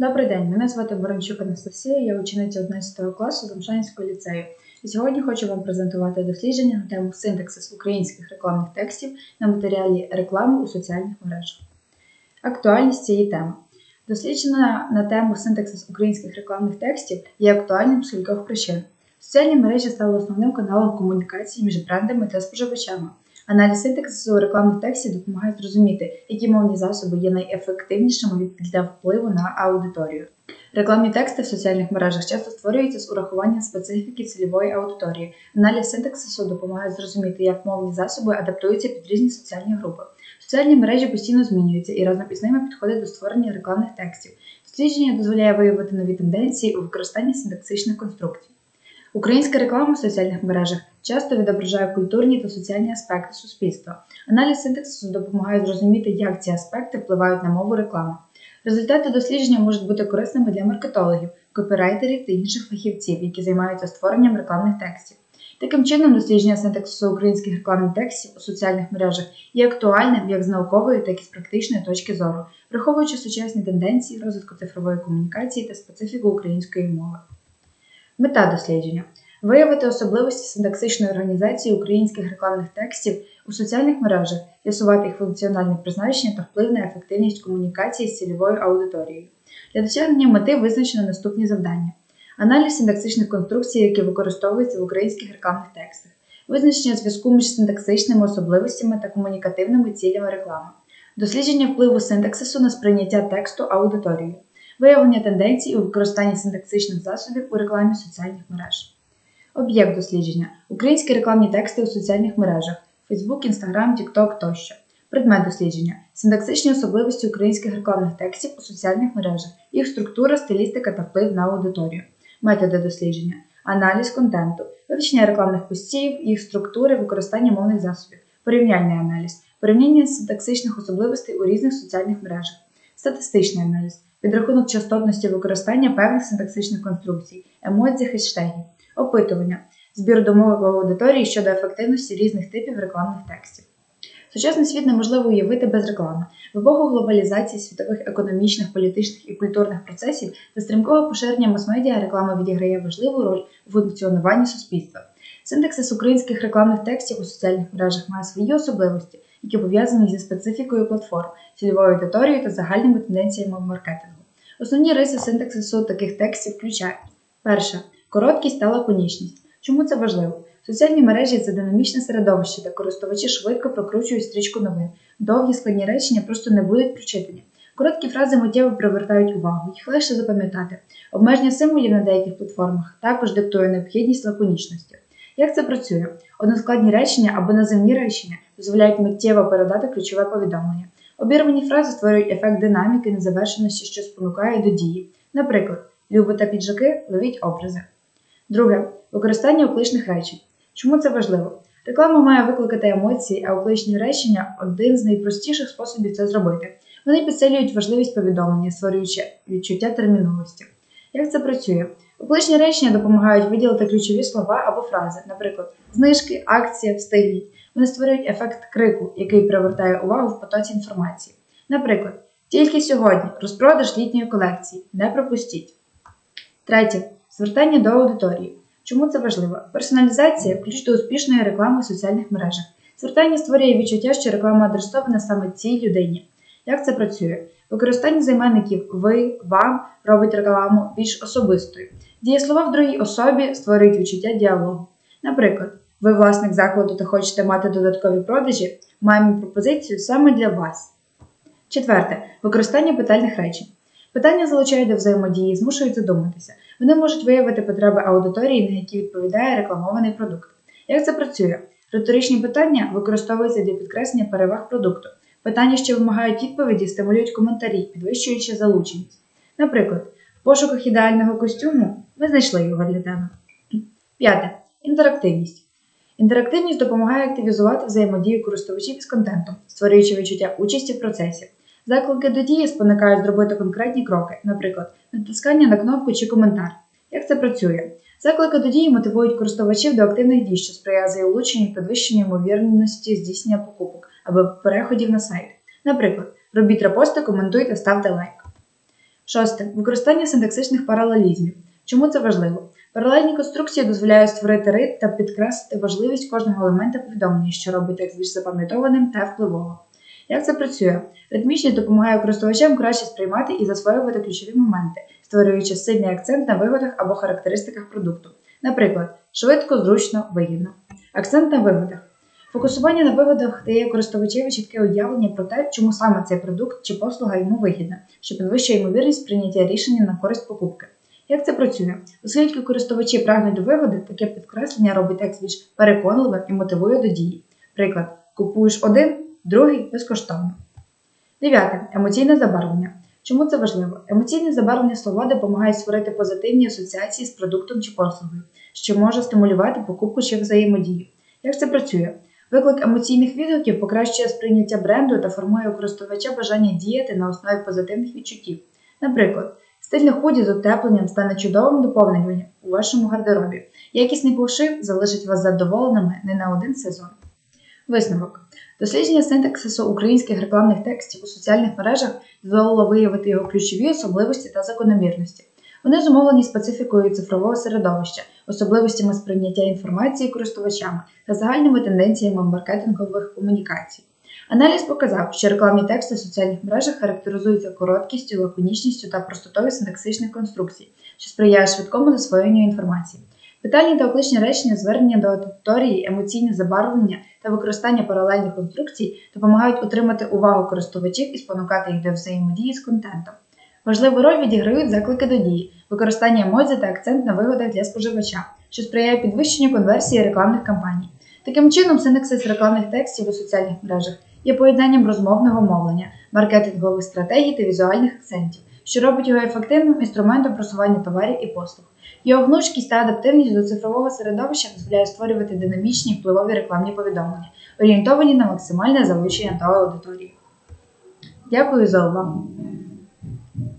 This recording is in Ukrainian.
Добрий день, мене звати Ворончук Анастасія, я учениця 11 класу Домшанського ліцею. І сьогодні хочу вам презентувати дослідження на тему синтаксис українських рекламних текстів на матеріалі реклами у соціальних мережах. Актуальність цієї теми. Дослідження на тему синтаксис українських рекламних текстів є актуальним з кількох причин. Соціальні мережі стали основним каналом комунікації між брендами та споживачами. Аналіз синтаксису рекламних текстів допомагає зрозуміти, які мовні засоби є найефективнішими для впливу на аудиторію. Рекламні тексти в соціальних мережах часто створюються з урахуванням специфіки цільової аудиторії. Аналіз синтаксису допомагає зрозуміти, як мовні засоби адаптуються під різні соціальні групи. Соціальні мережі постійно змінюються і разом із ними підходять до створення рекламних текстів. Дослідження дозволяє виявити нові тенденції у використанні синтаксичних конструкцій. Українська реклама в соціальних мережах часто відображає культурні та соціальні аспекти суспільства. Аналіз синтаксису допомагає зрозуміти, як ці аспекти впливають на мову реклами. Результати дослідження можуть бути корисними для маркетологів, копірайтерів та інших фахівців, які займаються створенням рекламних текстів. Таким чином, дослідження синтаксису українських рекламних текстів у соціальних мережах є актуальним як з наукової, так і з практичної точки зору, враховуючи сучасні тенденції розвитку цифрової комунікації та специфіку української мови. Мета дослідження виявити особливості синтаксичної організації українських рекламних текстів у соціальних мережах, з'ясувати їх функціональне призначення та вплив на ефективність комунікації з цільовою аудиторією. Для досягнення мети визначено наступні завдання: аналіз синтаксичних конструкцій, які використовуються в українських рекламних текстах, визначення зв'язку між синтаксичними особливостями та комунікативними цілями реклами, дослідження впливу синтаксису на сприйняття тексту аудиторією виявлення тенденцій у використанні синтаксичних засобів у рекламі соціальних мереж. Об'єкт дослідження українські рекламні тексти у соціальних мережах Facebook, Instagram, TikTok тощо. Предмет дослідження синтаксичні особливості українських рекламних текстів у соціальних мережах, їх структура, стилістика та вплив на аудиторію. Методи дослідження, аналіз контенту, вивчення рекламних постів, їх структури, використання мовних засобів, порівняльний аналіз, порівняння синтаксичних особливостей у різних соціальних мережах, статистичний аналіз, підрахунок частотності використання певних синтаксичних конструкцій, емодзі, хештегів, опитування, збір думок аудиторії щодо ефективності різних типів рекламних текстів. Сучасний світ неможливо уявити без реклами. В епоху глобалізації світових економічних, політичних і культурних процесів та стрімкого поширення мас-медіа реклама відіграє важливу роль у функціонуванні суспільства. Синтаксис українських рекламних текстів у соціальних мережах має свої особливості, які пов'язані зі специфікою платформ, цільовою аудиторією та загальними тенденціями маркетингу. Основні риси синтаксису таких текстів включають: перше короткість та лаконічність. Чому це важливо? Соціальні мережі це динамічне середовище, де користувачі швидко прокручують стрічку новин. Довгі складні речення просто не будуть прочитані. Короткі фрази миттєво привертають увагу, їх легше запам'ятати. Обмеження символів на деяких платформах також диктує необхідність лаконічності. Як це працює? Односкладні речення або наземні речення дозволяють миттєво передати ключове повідомлення. Обірвані фрази створюють ефект динаміки незавершеності, що спонукає до дії. Наприклад, любите піджаки, ловіть образи. Друге використання окличних речень. Чому це важливо? Реклама має викликати емоції, а окличні речення один з найпростіших способів це зробити. Вони підсилюють важливість повідомлення, створюючи відчуття терміновості. Як це працює? Окличні речення допомагають виділити ключові слова або фрази, наприклад, знижки, акція, встигніть. Вони створюють ефект крику, який привертає увагу в потоці інформації. Наприклад, тільки сьогодні розпродаж літньої колекції. Не пропустіть. Третє. Звертання до аудиторії. Чому це важливо? Персоналізація ключ до успішної реклами в соціальних мережах. Звертання створює відчуття, що реклама адресована саме цій людині. Як це працює? Використання займенників ви, вам робить рекламу більш особистою. Дієслова в другій особі створюють відчуття діалогу. Наприклад, ви власник закладу та хочете мати додаткові продажі, маємо пропозицію саме для вас. Четверте використання питальних речень. Питання залучають до взаємодії, змушують задуматися. Вони можуть виявити потреби аудиторії, на які відповідає рекламований продукт. Як це працює? Риторичні питання використовуються для підкреслення переваг продукту. Питання, що вимагають відповіді, стимулюють коментарі, підвищуючи залученість. Наприклад, в пошуках ідеального костюму ми знайшли його для тебе. П'яте. Інтерактивність. Інтерактивність допомагає активізувати взаємодію користувачів із контентом, створюючи відчуття участі в процесі. Заклики до дії спонукають зробити конкретні кроки, наприклад, натискання на кнопку чи коментар. Як це працює? Заклики до дії мотивують користувачів до активних дій, що сприяє залученню підвищенню ймовірності здійснення покупок або переходів на сайт. Наприклад, робіть репости, коментуйте, ставте лайк. Шосте. Використання синтаксичних паралелізмів. Чому це важливо? Паралельні конструкції дозволяють створити рит та підкреслити важливість кожного елемента повідомлення, що робить текст більш запам'ятованим та впливовим. Як це працює? Ритмічність допомагає користувачам краще сприймати і засвоювати ключові моменти, створюючи сильний акцент на вигодах або характеристиках продукту. Наприклад, швидко, зручно, вигідно. Акцент на вигодах. Фокусування на вигодах дає користувачеві чітке уявлення про те, чому саме цей продукт чи послуга йому вигідна, що підвищує ймовірність прийняття рішення на користь покупки. Як це працює? Оскільки користувачі прагнуть до вигоди, таке підкреслення робить текст більш переконливим і мотивує до дії. Приклад: купуєш один, другий безкоштовно. Дев'яте. Емоційне забарвлення. Чому це важливо? Емоційне забарвлення слова допомагає створити позитивні асоціації з продуктом чи послугою, що може стимулювати покупку чи взаємодію. Як це працює? Виклик емоційних відгуків покращує сприйняття бренду та формує у користувача бажання діяти на основі позитивних відчуттів. Наприклад, стильне худі з утепленням стане чудовим доповненням у вашому гардеробі. Якісний пошив залишить вас задоволеними не на один сезон. Висновок. Дослідження синтаксису українських рекламних текстів у соціальних мережах дозволило виявити його ключові особливості та закономірності. Вони зумовлені специфікою цифрового середовища, особливостями сприйняття інформації користувачами та загальними тенденціями маркетингових комунікацій. Аналіз показав, що рекламні тексти в соціальних мережах характеризуються короткістю, лаконічністю та простотою синтаксичних конструкцій, що сприяє швидкому засвоєнню інформації. Питальні та окличні речення, звернення до аудиторії, емоційне забарвлення та використання паралельних конструкцій допомагають утримати увагу користувачів і спонукати їх до взаємодії з контентом. Важливу роль відіграють заклики до дії, використання емодзі та акцент на вигодах для споживача, що сприяє підвищенню конверсії рекламних кампаній. Таким чином, синтаксис рекламних текстів у соціальних мережах є поєднанням розмовного мовлення, маркетингових стратегій та візуальних акцентів, що робить його ефективним інструментом просування товарів і послуг. Його гнучкість та адаптивність до цифрового середовища дозволяє створювати динамічні впливові рекламні повідомлення, орієнтовані на максимальне залучення до аудиторії. Дякую за увагу!